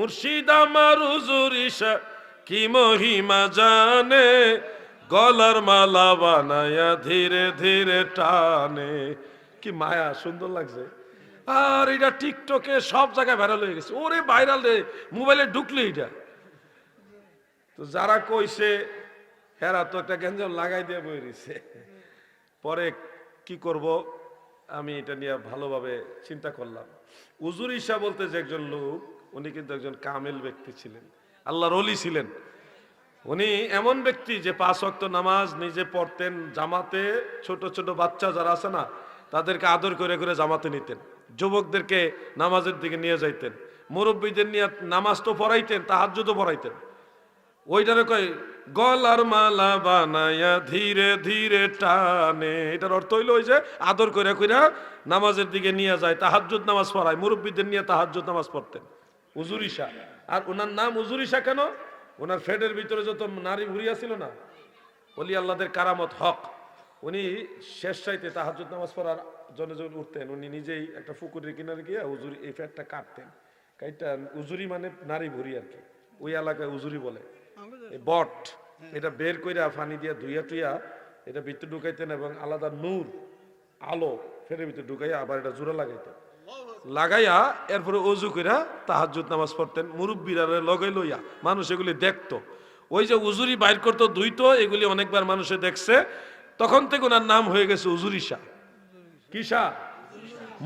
মুর্শিদ আমার হুজুর ঈশা, কি মহিমা জানে? গলার মালা বানায়া ধীরে ধীরে টানে। কি মায়া, সুন্দর লাগছে। আর এটা টিকটকে সব জায়গায় ভাইরাল হয়ে গেছে। ওরে ভাইরাল রে, মোবাইলে ঢুকলে এটা। তো যারা কইছে, হেরা তো একটা গেঞ্জাম লাগাই দিয়ে বই রয়েছে পরে কি করব? আমি এটা নিয়ে ভালোভাবে চিন্তা করলাম। উজুর ঈশা বলতে যে একজন লোক উনি কিন্তু একজন কামেল ব্যক্তি ছিলেন। আল্লাহর অলি ছিলেন। উনি এমন ব্যক্তি যে পাঁচ ওয়াক্ত নামাজ নিজে পড়তেন, জামাতে ছোট ছোট বাচ্চা যারা আছে না, তাদেরকে আদর করে করে জামাতে নিতেন। যুবকদেরকে নামাজের দিকে নিয়ে যাইতেন। মুরব্বীদের নিয়ে নামাজ তো পড়াইতেন, তাহাজ্জুদও পড়াইতেন। ওইটারে কয়, গলার মালা বানায়া ধীরে ধীরে টানে। এটার অর্থ হইল ওই যে আদর করে কইরা নামাজের দিকে নিয়ে যায়, তাহাজ্জুদ নামাজ পড়ায়। মুরব্বীদের নিয়ে তাহাজ্জুদ নামাজ পড়তেন। উজুরিশা আর ওনার নাম উজুরিশা কেন? ওনার ফেডের ভিতরে যত নারী ঘুরিয়া ছিল না, অলি আল্লাদের কারামত হক। উনি শেষ চাইতে তাহাজ্জুদ নামাজ পড়ার জন্য যখন উঠতেন, উনি নিজেই একটা পুকুরের কিনারে গিয়ে উজুরি এই ফ্যাটটা কাটতেন। কাইটা উজুরি মানে নারী ভুরি আর কি। ওই এলাকায় উজুরি বলে। বট, এটা বের কইরা পানি দিয়া ধুইয়া টুইয়া এটা ভিতরে ঢুকাইতেন এবং আলাদা নূর, আলো ফেরের ভিতরে ঢুকাইয়া আবার এটা জোড়া লাগাইতেন। লাগাইয়া এরপরে অজু কইরা তাহাজ্জুদ নামাজ পড়তেন। মুরব্বীরা লগাই লইয়া, মানুষ এগুলি দেখতো। ওই যে উজুরি বাইর করতো দুইতো এগুলি অনেকবার মানুষে দেখছে। তখন থেকে ওনার নাম হয়ে গেছে উজুরিশা কিসা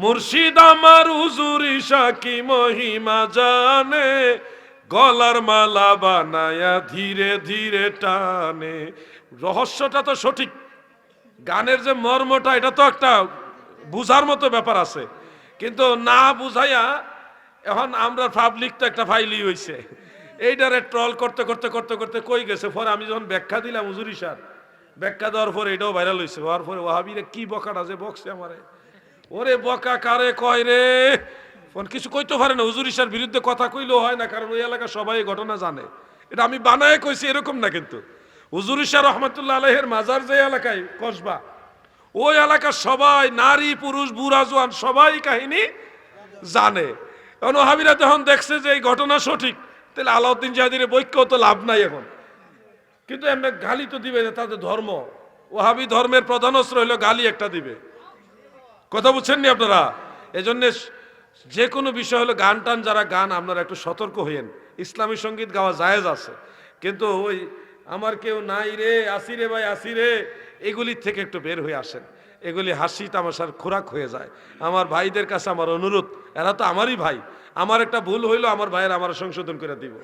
মুর্শিদ আমার উজুরিশা কি মহিমা জানে। গলার মালা বানায়া ধীরে ধীরে টানে। রহস্যটা তো সঠিক। গানের যে মর্মটা, এটা তো একটা বুঝার মতো ব্যাপার আছে। কিন্তু না বুঝাইয়া এখন আমরা পাবলিক তো একটা ফাইলি হইছে। এইটারে ট্রল করতে করতে করতে করতে কই গেছে? পরে আমি যখন ব্যাখ্যা দিলাম হুজুরি স্যার ব্যাখ্যা দেওয়ার পরে এটাও ভাইরাল হয়েছে হওয়ার পরে ওহাবিরে কি বকাটা যে বকছে আমারে। ওরে বকা কারে কয় রে? ফোন কিছু কইতে পারে না। হুজুর ইসার বিরুদ্ধে কথা কইলেও হয় না, কারণ ওই এলাকা সবাই ঘটনা জানে। এটা আমি বানায় কইছি এরকম না কিন্তু। হুজুর ইসা রহমতুল্লাহ আলহের মাজার যে এলাকায়, কসবা ওই এলাকার সবাই, নারী, পুরুষ, বুড়া, জোয়ান, সবাই কাহিনী জানে। এখন ওহাবিরা যখন দেখছে যে এই ঘটনা সঠিক, তাহলে আলাউদ্দিন জাহাদির বৈক্য তো লাভ নাই এখন। কিন্তু এমনি গালি তো দিবে না তাদের ধর্ম। ওহাবি ধর্মের প্রধান অস্ত্র গালি একটা দিবে। কথা বুঝছেন নি আপনারা? এজন্য যে কোনো বিষয় হলো গান টান যারা গান, আপনারা একটু সতর্ক হইয়েন। ইসলামী সংগীত গাওয়া জায়েজ আছে। কিন্তু ওই, আমার কেউ নাই রে, আসি রে ভাই, আসি রে। এগুলির থেকে একটু বের হয়ে আসেন। এগুলি হাসি তামাশার খোরাক হয়ে যায়। আমার ভাইদের কাছে আমার অনুরোধ, এরা তো আমারই ভাই। আমার একটা ভুল হইল, আমার ভাইয়ের আমার সংশোধন করে দিব।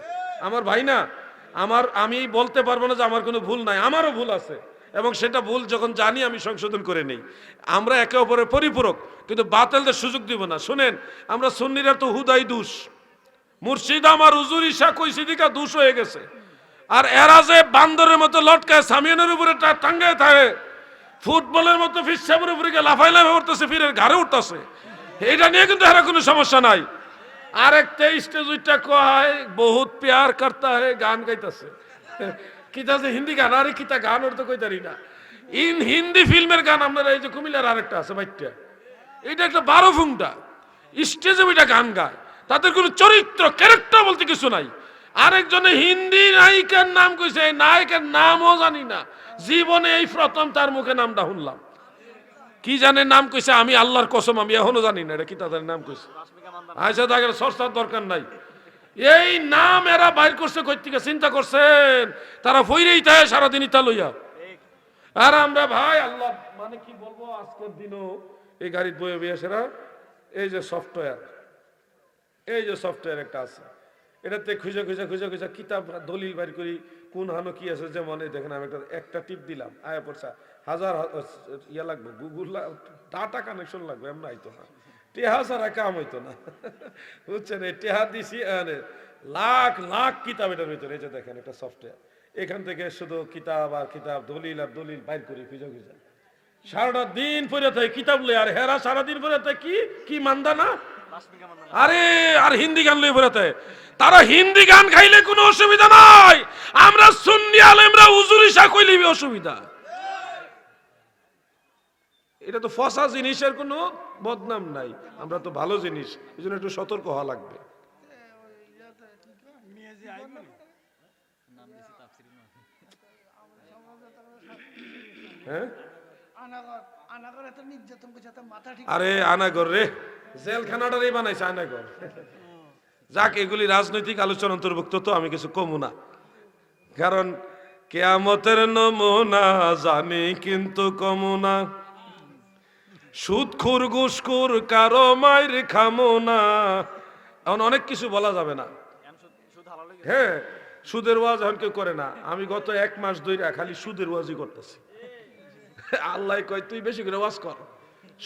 আমার ভাই না, আমার, আমি বলতে পারব না যে আমার কোনো ভুল নাই, আমারও ভুল আছে। এবং সেটা ভুল যখন জানি, আমি সংশোধন করে নেই। আমরা একে অপরের পরিপূরক, কিন্তু বাতিলদের সুযোগ দিব না। শুনেন, আমরা সুন্নিরা তো হুদাই দুষ। মুর্শিদ আমার উজুর ইশা কৈশিদিকা দুষ হয়ে গেছে। আর এরা যে বান্দরের মতো লটকায় সামিয়ানের উপরে টাঙ্গায় থাকে, ফুটবলের মতো ফিসাবের উপরে লাফাই লাফাই উঠতেছে ফিরে ঘাড়ে উঠতেছে। এটা নিয়ে কিন্তু এরা কোনো সমস্যা নাই। আরেকটা স্টেজ উইটা কয়, বহুত প্যার করতা হে, গান গাইতেছে। কিতা যে হিন্দি গান? আরে কিতা গান ওর তো কইতারি না। ইন হিন্দি ফিল্মের গান আপনারা এই যে কুমিল্লার আরেকটা আছে বাইকটা এটা একটা বারো ফুংটা। স্টেজে ওইটা গান গায়। তাদের কোনো চরিত্র ক্যারেক্টার বলতে কিছু নাই। আরেকজনে হিন্দি নায়িকার নাম কইছে, এই নায়িকার নামও জানি না। জীবনে এই প্রথম তার মুখে নামটা শুনলাম। কি জানে নাম কইছে, আমি আল্লাহর কসম, আমি এখনও জানি না, এটা কি তাদের নাম কইছে? আচ্ছা তাদের সস্তার দরকার নাই। এই নাম এরা বাইর করছে কই থেকে চিন্তা করছেন, তারা ফইরেই থাকে সারাদিন ইতা লইয়া। আর আমরা ভাই, আল্লাহ মানে কি বলব, আজকের দিনও এই গাড়ির বয়ে বয়ে সেরা এই যে সফটওয়্যার এই যে সফটওয়্যার একটা আছে। এটাতে খুঁজে খুঁজে খুঁজে খুঁজে কিতাব, দলিল বাইর করি, কোন হানো কি আছে যেমন দেখেন আমি একটা একটা টিপ দিলাম, আয়া পড়ছা, হাজার ইয়া লাগবে, গুগল ডাটা কানেকশন লাগবে, এমন আইতো না। টেহা ছাড়া কাম হইতো না। বুঝছেন? এই টেহা দিছি লাখ লাখ কিতাব এটার ভিতরে, এই যে দেখেন একটা সফটওয়্যার এখান থেকে শুধু কিতাব আর কিতাব, দলিল আর দলিল বাইর করি, খুঁজে খুঁজে। সারাটা দিন পরে থাকে, কিতাব লই, আর হেরা সারাদিন পরে থাকে কি কি মান্দা না? আরে, আর হিন্দি গান লই বেরোতে তারা হিন্দি গান খাইলে কোনো অসুবিধা নাই। আমরা সুন্নি আলেমরা উজুরি উজুরিশা কইলে অসুবিধা। এটা তো ফসা জিনিসের কোনো বদনাম নাই। আমরা তো ভালো জিনিস, এই জন্য একটু সতর্ক হওয়া লাগবে। হ্যাঁ? আরে আনাগর রে, জেলখানাটারই বানাইছে আনাগর যাক, এগুলি রাজনৈতিক আলোচনা অন্তর্ভুক্ত তো, আমি কিছু কমু না। কারণ কেয়ামতের নমুনা জানি কিন্তু কমু না। সুদখুর ঘুসখুর কারও মায়ের খামো না। এখন অনেক কিছু বলা যাবে না। হ্যাঁ সুদের ওয়াজ এখন কেউ করে না। আমি গত এক মাস ধরে খালি সুদের ওয়াজই করতেছি। আল্লাহ কয়, তুই বেশি করে ওয়াজ কর।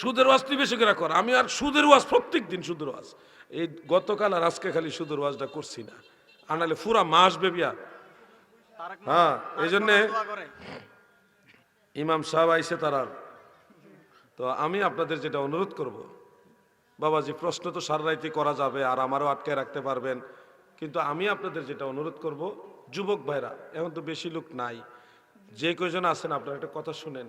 সুদের ওয়াজ তুই বেশি করে কর। আমি আর সুদের ওয়াজ প্রত্যেক দিন সুদের ওয়াজ। এই গতকাল আর আজকে খালি সুদের ওয়াজটা করছি না। আনালে পুরা মাস বেবিয়া হ্যাঁ এই জন্যে ইমাম সাহেব আইসে তারার তো আমি আপনাদের যেটা অনুরোধ করব, বাবাজি, প্রশ্ন তো সারাইতে করা যাবে আর আমারও আটকে রাখতে পারবেন। কিন্তু আমি আপনাদের যেটা অনুরোধ করব, যুবক ভাইরা, এখন তো বেশি লোক নাই। যে কয়জন আছেন, আপনারা একটা কথা শুনেন।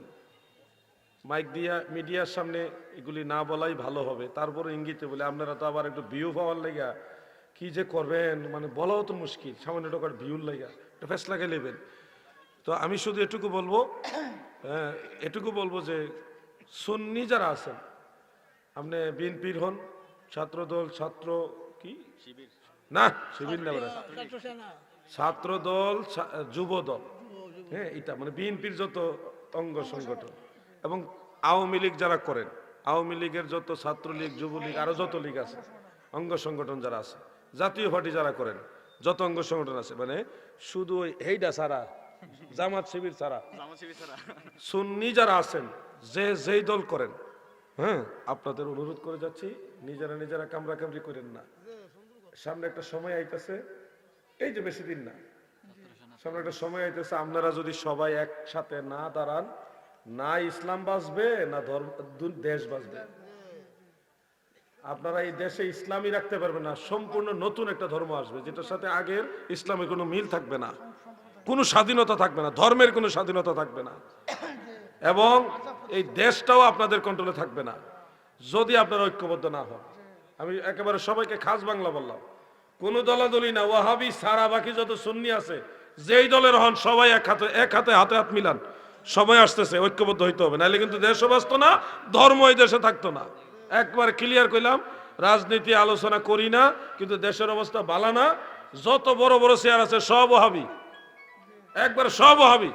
মাইক দিয়া মিডিয়ার সামনে এগুলি না বলাই ভালো হবে। তারপরে ইঙ্গিতে বলে আপনারা তো আবার একটু ভিউ পাওয়ার লেগা। কি যে করবেন? মানে বলাও তো মুশকিল। সামান্য টাকার ভিউর লেগা। একটা ফেস লাগে নেবেন। তো আমি শুধু এটুকু বলব হ্যাঁ, এটুকু বলব যে সুন্নি যারা আছেন আপনি বিএনপির হন ছাত্রদল ছাত্র কি? না শিবির না বলে। ছাত্র দল যুব দল হ্যাঁ এটা মানে বিএনপির যত অঙ্গ সংগঠন। এবং আওয়ামী লীগ যারা করেন আওয়ামী লীগের যত ছাত্রলীগ যুবলীগ আরও যত লীগ আছে অঙ্গ সংগঠন যারা আছে জাতীয় পার্টি যারা করেন যত অঙ্গ সংগঠন আছে মানে শুধু ওই হেইডা ছাড়া জামাত শিবির ছাড়া সুন্নি যারা আছেন যে যেই দল করেন হ্যাঁ আপনাদের অনুরোধ করে যাচ্ছি নিজেরা নিজেরা কামড়া কামড়ি করেন না। সামনে একটা সময় আইতেছে এই যে বেশি দিন না সামনে একটা সময় আইতেছে আপনারা যদি সবাই একসাথে না দাঁড়ান না ইসলাম বাঁচবে, না ধর্ম দেশ বাঁচবে। আপনারা এই দেশে ইসলামই রাখতে পারবেন না, সম্পূর্ণ নতুন একটা ধর্ম আসবে, যেটার সাথে আগের ইসলামের কোনো মিল থাকবে না, কোনো স্বাধীনতা থাকবে না, ধর্মের কোনো স্বাধীনতা থাকবে না। এবং এই দেশটাও আপনাদের কন্ট্রোলে থাকবে না, যদি আপনারা ঐক্যবদ্ধ না হন। আমি একেবারে সবাইকে খাস বাংলা বললাম, কোন দলাদলি না, ওয়াহাবি, সারা বাকি যত সুন্নি আছে, যেই দলের হন সবাই এক হাতে এক হাতে হাতে হাত মিলান। সময় আসতেছে, ঐক্যবদ্ধ হইতে হবে। নাহলে কিন্তু দেশও বাঁচত না ধর্ম এই দেশে থাকতো না। একবার ক্লিয়ার কইলাম, রাজনীতি আলোচনা করি না, কিন্তু দেশের অবস্থা বালা না। যত বড় বড় চেয়ার আছে, সব ওহাবি। একবার সব ওহাবি।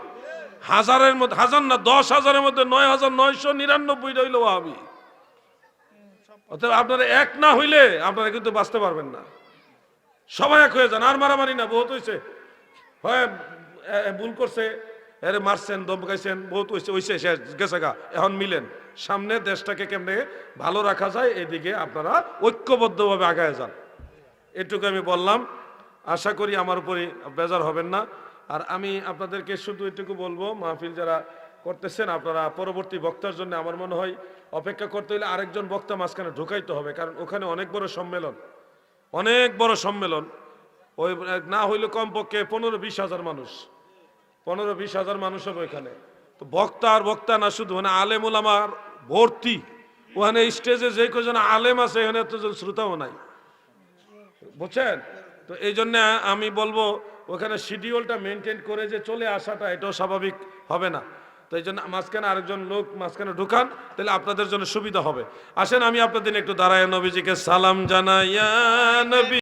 হাজারের মধ্যে, হাজার না, দশ হাজারের মধ্যে নয় হাজার নয়শো নিরানব্বই রইল ওহাবি। অতএব আপনারা এক না হইলে আপনারা কিন্তু বাঁচতে পারবেন না। সবাই এক হয়ে যান, আর মারামারি না, বহুত হয়েছে হয় ভুল করছে। এরে মারছেন, দম গাইছেন বহুত হয়েছে শেষ, গেছে গা। এখন মিলেন। সামনে দেশটাকে কেমনে ভালো রাখা যায়, এদিকে আপনারা ঐক্যবদ্ধভাবে আগায় যান। এটুকু আমি বললাম। আশা করি আমার উপরে বেজার হবেন না। আর আমি আপনাদেরকে শুধু এটুকু বলব, মাহফিল যারা করতেছেন, আপনারা পরবর্তী বক্তার জন্য আমার মনে হয় অপেক্ষা করতে হলে আরেকজন বক্তা মাঝখানে ঢুকাইতে হবে, কারণ ওখানে অনেক বড় সম্মেলন। অনেক বড় সম্মেলন। ওই, না হইলে কমপক্ষে পনেরো বিশ হাজার মানুষ। পনেরো, বিশ হাজার মানুষ হবে ওইখানে। তো বক্তা আর বক্তা না, শুধু মানে আলেম ওলামার ভর্তি। ওখানে স্টেজে যে কজন আলেম আছে, এখানে এতজন শ্রোতাও নাই। বুঝছেন? তো এই জন্য আমি বলব, ওখানে শিডিউলটা মেনটেন করে যে চলে আসাটা, এটাও স্বাভাবিক হবে না। তো এই জন্য মাঝখানে আরেকজন লোক মাঝখানে ঢুকান, তাহলে আপনাদের জন্য সুবিধা হবে। আসেন, আমি আপনাদের একটু দাঁড়ায় নবীজিকে সালাম জানাইয়া নবী